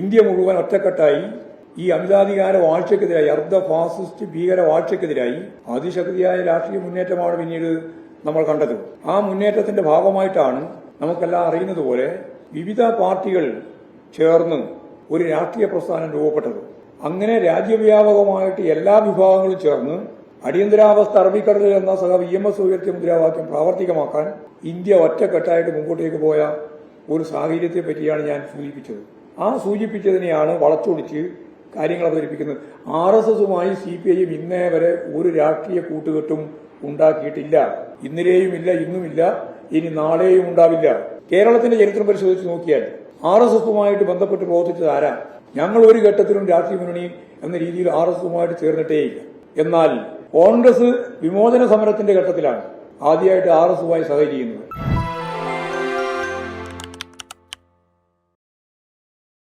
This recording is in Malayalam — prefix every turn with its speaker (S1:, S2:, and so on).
S1: ഇന്ത്യ മുഴുവൻ ഒറ്റക്കെട്ടായി. ഈ അമിതാധികാര വാഴ്ചക്കെതിരായി അർദ്ധ ഫാസിസ്റ്റ് ഭീകര വാഴ്ചക്കെതിരായി അതിശക്തിയായ രാഷ്ട്രീയ മുന്നേറ്റമാണ് പിന്നീട് നമ്മൾ കണ്ടത്. ആ മുന്നേറ്റത്തിന്റെ ഭാഗമായിട്ടാണ് നമുക്കെല്ലാം അറിയുന്നത് പോലെ വിവിധ പാർട്ടികൾ ചേർന്ന് ഒരു രാഷ്ട്രീയ പ്രസ്ഥാനം രൂപപ്പെട്ടത്. അങ്ങനെ രാജ്യവ്യാപകമായിട്ട് എല്ലാ വിഭാഗങ്ങളും ചേർന്ന് അടിയന്തരാവസ്ഥ അറബിക്കടലിൽ എന്ന സഹ വി എം എസ് ഉയർത്തിയ മുദ്രാവാക്യം പ്രാവർത്തികമാക്കാൻ ഇന്ത്യ ഒറ്റക്കെട്ടായിട്ട് മുമ്പോട്ടേക്ക് പോയ ഒരു സാഹചര്യത്തെ പറ്റിയാണ് ഞാൻ സൂചിപ്പിച്ചത്. ആ സൂചിപ്പിച്ചതിനെയാണ് വളച്ചൊടിച്ച് കാര്യങ്ങൾ അവതരിപ്പിക്കുന്നത്. ആർ എസ് എസുമായി സി പി ഐയും ഇന്നേ വരെ ഒരു രാഷ്ട്രീയ കൂട്ടുകെട്ടും ഉണ്ടാക്കിയിട്ടില്ല. ഇന്നലെയും ഇല്ല ഇന്നുമില്ല ഇനി നാളെയും ഉണ്ടാവില്ല. കേരളത്തിന്റെ ചരിത്രം പരിശോധിച്ച് നോക്കിയാൽ ആർ എസ് എസുമായിട്ട് ബന്ധപ്പെട്ട് പ്രവർത്തിച്ചത് ആരാ? ഞങ്ങൾ ഒരു ഘട്ടത്തിലും രാഷ്ട്രീയ മുന്നണി എന്ന രീതിയിൽ ആർ എസ് എസുമായിട്ട് ചേർന്നിട്ടേയില്ല എന്നാൽ കോൺഗ്രസ് വിമോചന സമരത്തിന്റെ ഘട്ടത്തിലാണ് ആദ്യമായിട്ട് ആർ എസുമായി സഹകരിക്കുന്നത്.